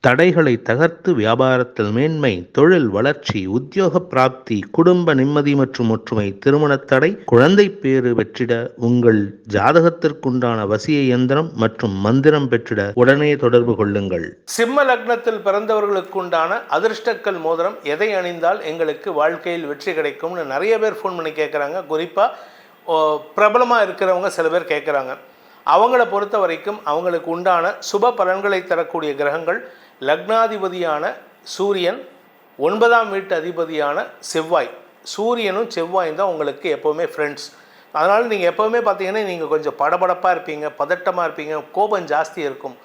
தடைகளை தகர்த்து வியாபாரத்தில் மேன்மை தொழில் வளர்ச்சி உத்தியோக பிராப்தி குடும்ப நிம்மதி மற்றும் ஒற்றுமை திருமணத் தடை குழந்தை பேறு வெற்றிட உங்கள் ஜாதகத்திற்குண்டான வசிய இயந்திரம் மற்றும் மந்திரம் பெற்றிட உடனே தொடர்பு கொள்ளுங்கள். சிம்ம லக்னத்தில் பிறந்தவர்களுக்குண்டான அதிர்ஷ்டக்கல் மோதிரம் எதை அணிந்தால் எங்களுக்கு வாழ்க்கையில் வெற்றி கிடைக்கும்னு நிறைய பேர் ஃபோன் பண்ணி கேட்குறாங்க குறிப்பாக பிரபலமாக இருக்கிறவங்க சில பேர் கேட்குறாங்க அவங்கள பொறுத்த வரைக்கும் அவங்களுக்கு உண்டான சுப பலன்களை தரக்கூடிய கிரகங்கள் லக்னாதிபதியான சூரியன் ஒன்பதாம் வீட்டு அதிபதியான செவ்வாய். சூரியனும் செவ்வாயும் தான் உங்களுக்கு எப்போவுமே ஃப்ரெண்ட்ஸ் அதனால் நீங்கள் எப்போவுமே பார்த்தீங்கன்னா நீங்கள் கொஞ்சம் படபடப்பாக இருப்பீங்க பதட்டமாக இருப்பீங்க கோபம் ஜாஸ்தி இருக்கும்.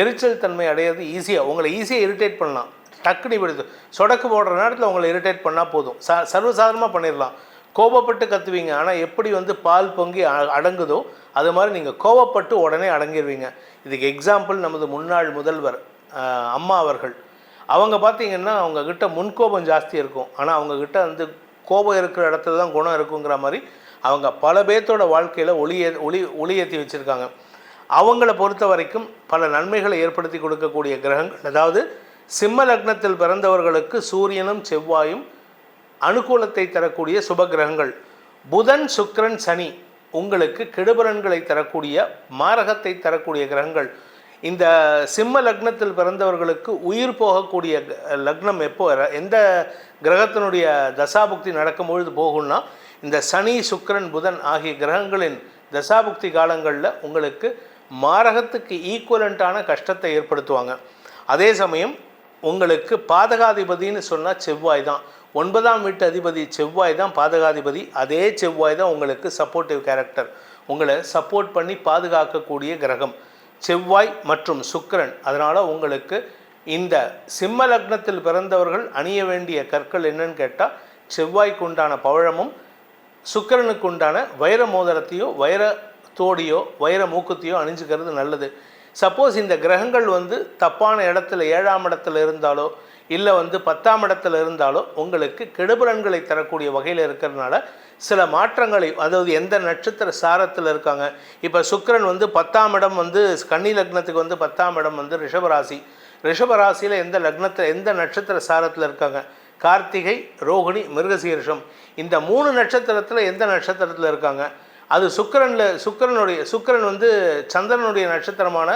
எரிச்சல் தன்மை அடையிறது ஈஸியாக உங்களை ஈஸியாக இரிட்டேட் பண்ணலாம். டக்குனு விடுது சொடக்கு போடுற நேரத்தில் உங்களை இரிட்டேட் பண்ணால் போதும். ச சர்வசாதாரணமாக பண்ணிடலாம் கோபப்பட்டு கத்துவீங்க. ஆனால் எப்படி வந்து பால் பொங்கி அ- அடங்குதோ அது மாதிரி நீங்கள் கோபப்பட்டு உடனே அடங்கிடுவீங்க இதுக்கு எக்ஸாம்பிள் நமது முன்னாள் முதல்வர் அம்மா அவர்கள். அவங்க பார்த்தீங்கன்னா அவங்கக்கிட்ட முன்கோபம் ஜாஸ்தி இருக்கும். ஆனால் அவங்கக்கிட்ட வந்து கோபம் இருக்கிற இடத்துல தான் குணம் இருக்குங்கிற மாதிரி அவங்க பல பேர்த்தோட வாழ்க்கையில் ஒளியே ஒளி ஒளியேற்றி வச்சுருக்காங்க. அவங்கள பொறுத்த வரைக்கும் பல நன்மைகளை ஏற்படுத்தி கொடுக்கக்கூடிய கிரகங்கள் அதாவது சிம்ம லக்னத்தில் பிறந்தவர்களுக்கு சூரியனும் செவ்வாயும் அனுகூலத்தை தரக்கூடிய சுப கிரகங்கள் புதன் சுக்கிரன் சனி உங்களுக்கு கெடுபலன்களை தரக்கூடிய மாரகத்தை தரக்கூடிய கிரகங்கள். இந்த சிம்ம லக்னத்தில் பிறந்தவர்களுக்கு உயிர் போகக்கூடிய லக்னம் எப்போ எந்த கிரகத்தினுடைய தசாபுக்தி நடக்கும்பொழுது போகும்னா இந்த சனி சுக்கரன் புதன் ஆகிய கிரகங்களின் தசாபுக்தி காலங்களில் உங்களுக்கு மாரகத்துக்கு ஈக்குவலண்ட்டான கஷ்டத்தை ஏற்படுத்துவாங்க. அதே சமயம் உங்களுக்கு பாதகாதிபதின்னு சொன்னால் செவ்வாய் தான். ஒன்பதாம் வீட்டு அதிபதி செவ்வாய் தான் பாதகாதிபதி. அதே செவ்வாய் தான் உங்களுக்கு சப்போர்ட்டிவ் கேரக்டர் உங்களை சப்போர்ட் பண்ணி பாதுகாக்கக்கூடிய கிரகம். செவ்வாய் மற்றும் சுக்கிரன். அதனால் உங்களுக்கு இந்த சிம்ம லக்னத்தில் பிறந்தவர்கள் அணிய வேண்டிய கற்கள் என்னன்னு கேட்டால் செவ்வாய்க்கு உண்டான பவழமும் சுக்கிரனுக்கு உண்டான வைர மோதிரத்தையோ வைர தோடியோ வைர மூக்குத்தையோ அணிஞ்சுக்கிறது நல்லது. சப்போஸ் இந்த கிரகங்கள் வந்து தப்பான இடத்துல ஏழாம் இடத்துல இருந்தாலோ இல்லை வந்து பத்தாம் இடத்துல இருந்தாலும் உங்களுக்கு கெடுபலன்களை தரக்கூடிய வகையில் இருக்கிறதுனால சில மாற்றங்களை அதாவது எந்த நட்சத்திர சாரத்தில் இருக்காங்க. இப்போ சுக்கரன் வந்து பத்தாம் இடம் வந்து கன்னி லக்னத்துக்கு வந்து பத்தாம் இடம் வந்து ரிஷபராசி. ரிஷபராசியில் எந்த லக்னத்தில் எந்த நட்சத்திர சாரத்தில் இருக்காங்க? கார்த்திகை ரோகிணி மிருகசீரிஷம். இந்த மூணு நட்சத்திரத்தில் எந்த நட்சத்திரத்தில் இருக்காங்க? அது சுக்கிரனில் சுக்கிரனுடைய சுக்கிரன் வந்து சந்திரனுடைய நட்சத்திரமான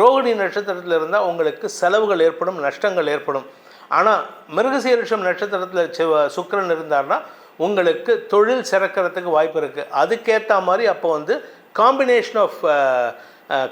ரோகிணி நட்சத்திரத்தில் இருந்தால் உங்களுக்கு செலவுகள் ஏற்படும் நஷ்டங்கள் ஏற்படும். ஆனால் மிருகசீரிஷம் நட்சத்திரத்தில் செவ்வ- சுக்கிரன் இருந்தார்னா உங்களுக்கு தொழில் சிறக்கிறதுக்கு வாய்ப்பு இருக்குது அதுக்கேற்ற மாதிரி அப்போ வந்து காம்பினேஷன் ஆஃப்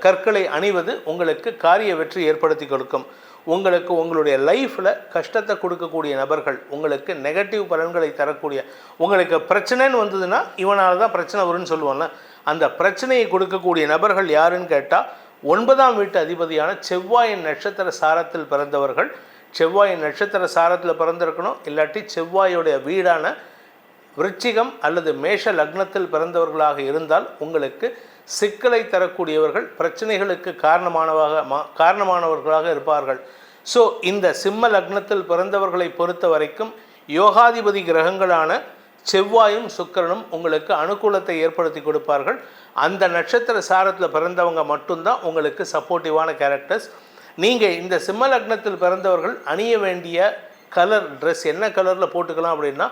கற்களை அணிவது உங்களுக்கு காரிய வெற்றி ஏற்படுத்தி கொடுக்கும். உங்களுக்கு உங்களுடைய லைஃப்பில் கஷ்டத்தை கொடுக்கக்கூடிய நபர்கள் உங்களுக்கு நெகட்டிவ் பலன்களை தரக்கூடிய உங்களுக்கு பிரச்சனைன்னு வந்ததுன்னா இவனால் தான் பிரச்சனை வரும்னு சொல்லுவோம்ல. அந்த பிரச்சனையை கொடுக்கக்கூடிய நபர்கள் யாருன்னு கேட்டால் ஒன்பதாம் வீட்டு அதிபதியான செவ்வாயின் நட்சத்திர சாரத்தில் பிறந்தவர்கள் செவ்வாய் நட்சத்திர சாரத்தில் பிறந்திருக்கணும் இல்லாட்டி செவ்வாயுடைய வீடான விருச்சிகம் அல்லது மேஷ லக்னத்தில் பிறந்தவர்களாக இருந்தால் உங்களுக்கு சிக்கலை தரக்கூடியவர்கள் பிரச்சனைகளுக்கு காரணமானவாக மா- காரணமானவர்களாக இருப்பார்கள். ஸோ இந்த சிம்ம லக்னத்தில் பிறந்தவர்களை பொறுத்த வரைக்கும் யோகாதிபதி கிரகங்களான செவ்வாயும் சுக்கரனும் உங்களுக்கு அனுகூலத்தை ஏற்படுத்தி கொடுப்பார்கள். அந்த நட்சத்திர சாரத்தில் பிறந்தவங்க மட்டும்தான் உங்களுக்கு சப்போர்ட்டிவான கேரக்டர்ஸ் நீங்கள் இந்த சிம்ம லக்னத்தில் பிறந்தவர்கள் அணிய வேண்டிய கலர் ட்ரெஸ் என்ன கலரில் போட்டுக்கலாம் அப்படின்னா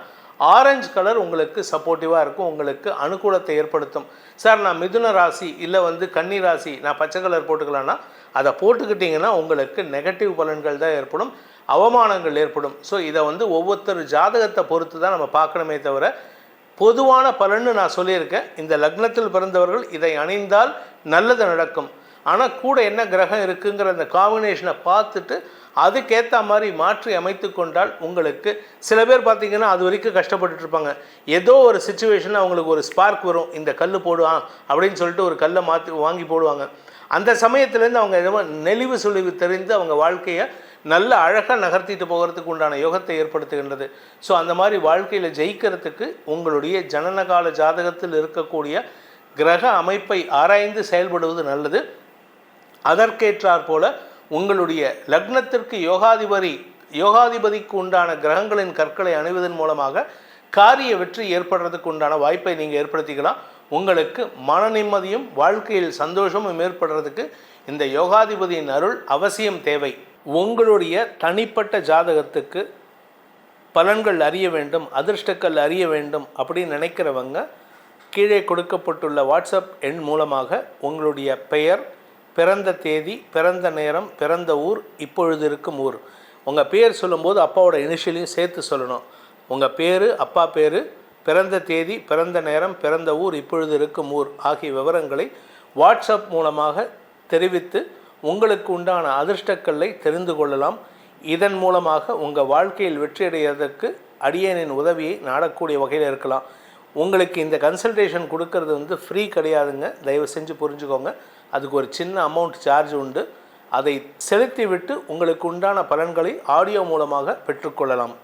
ஆரஞ்சு கலர் உங்களுக்கு சப்போர்ட்டிவாக இருக்கும் உங்களுக்கு அனுகூலத்தை ஏற்படுத்தும். சார் நான் மிதுன ராசி இல்லை வந்து கன்னி ராசி நான் பச்சை கலர் போட்டுக்கலான்னா அதை போட்டுக்கிட்டிங்கன்னா உங்களுக்கு நெகட்டிவ் பலன்கள் தான் ஏற்படும் அவமானங்கள் ஏற்படும். ஸோ இதை வந்து ஒவ்வொருத்தர் ஜாதகத்தை பொறுத்து தான் நம்ம பார்க்கணுமே தவிர பொதுவான பலன்னு நான் சொல்லியிருக்கேன். இந்த லக்னத்தில் பிறந்தவர்கள் இதை அணிந்தால் நல்லது நடக்கும். ஆனால் கூட என்ன கிரகம் இருக்குங்கிற அந்த காம்பினேஷனை பார்த்துட்டு அதுக்கேற்ற மாதிரி மாற்றி அமைத்து கொண்டால் உங்களுக்கு சில பேர் பார்த்தீங்கன்னா அது வரைக்கும் கஷ்டப்பட்டுட்டு இருப்பாங்க. ஏதோ ஒரு சுச்சுவேஷனில் அவங்களுக்கு ஒரு ஸ்பார்க் வரும். இந்த கல் போடுவான் அப்படின்னு சொல்லிட்டு ஒரு கல்லை மாற்றி வாங்கி போடுவாங்க. அந்த சமயத்துலேருந்து அவங்க எதோ நெளிவு சுழிவு தெரிந்து அவங்க வாழ்க்கையை நல்ல அழகாக நகர்த்திட்டு போகிறதுக்கு உண்டான யோகத்தை ஏற்படுத்துகின்றது. ஸோ அந்த மாதிரி வாழ்க்கையில் ஜெயிக்கிறதுக்கு உங்களுடைய ஜனனகால ஜாதகத்தில் இருக்கக்கூடிய கிரக அமைப்பை ஆராய்ந்து செயல்படுவது நல்லது. அதற்கேற்றாற் போல உங்களுடைய லக்னத்திற்கு யோகாதிபதி யோகாதிபதிக்கு உண்டான கிரகங்களின் கற்களை அணிவதன் மூலமாக காரிய வெற்றி ஏற்படுறதுக்கு உண்டான வாய்ப்பை நீங்கள் ஏற்படுத்திக்கலாம். உங்களுக்கு மன நிம்மதியும் வாழ்க்கையில் சந்தோஷமும் ஏற்படுறதுக்கு இந்த யோகாதிபதியின் அருள் அவசியம் தேவை. உங்களுடைய தனிப்பட்ட ஜாதகத்துக்கு பலன்கள் அறிய வேண்டும் அதிர்ஷ்டங்கள் அறிய வேண்டும் அப்படின்னு நினைக்கிறவங்க கீழே கொடுக்கப்பட்டுள்ள வாட்ஸ்அப் எண் மூலமாக உங்களுடைய பெயர் பிறந்த தேதி பிறந்த நேரம் பிறந்த ஊர் இப்பொழுது இருக்கும் ஊர். உங்கள் பேர் சொல்லும்போது அப்பாவோட இனிஷியலையும் சேர்த்து சொல்லணும். உங்கள் பேர் அப்பா பேர் பிறந்த தேதி பிறந்த நேரம் பிறந்த ஊர் இப்பொழுது இருக்கும் ஊர் ஆகிய விவரங்களை வாட்ஸ்அப் மூலமாக தெரிவித்து உங்களுக்கு உண்டான அதிர்ஷ்டக்கல்லை தெரிந்து கொள்ளலாம். இதன் மூலமாக உங்கள் வாழ்க்கையில் வெற்றியடைவதற்கு அடியனின் உதவியை நாடக்கூடிய வகையில் இருக்கலாம். உங்களுக்கு இந்த கன்சல்டேஷன் கொடுக்கறது வந்து ஃப்ரீ கிடையாதுங்க. தயவு செஞ்சு புரிஞ்சுக்கோங்க. அதுக்கு ஒரு சின்ன அமௌண்ட் சார்ஜ் உண்டு. அதை செலுத்திவிட்டு உங்களுக்கு உண்டான பலன்களை ஆடியோ மூலமாக பெற்றுக்கொள்ளலாம்.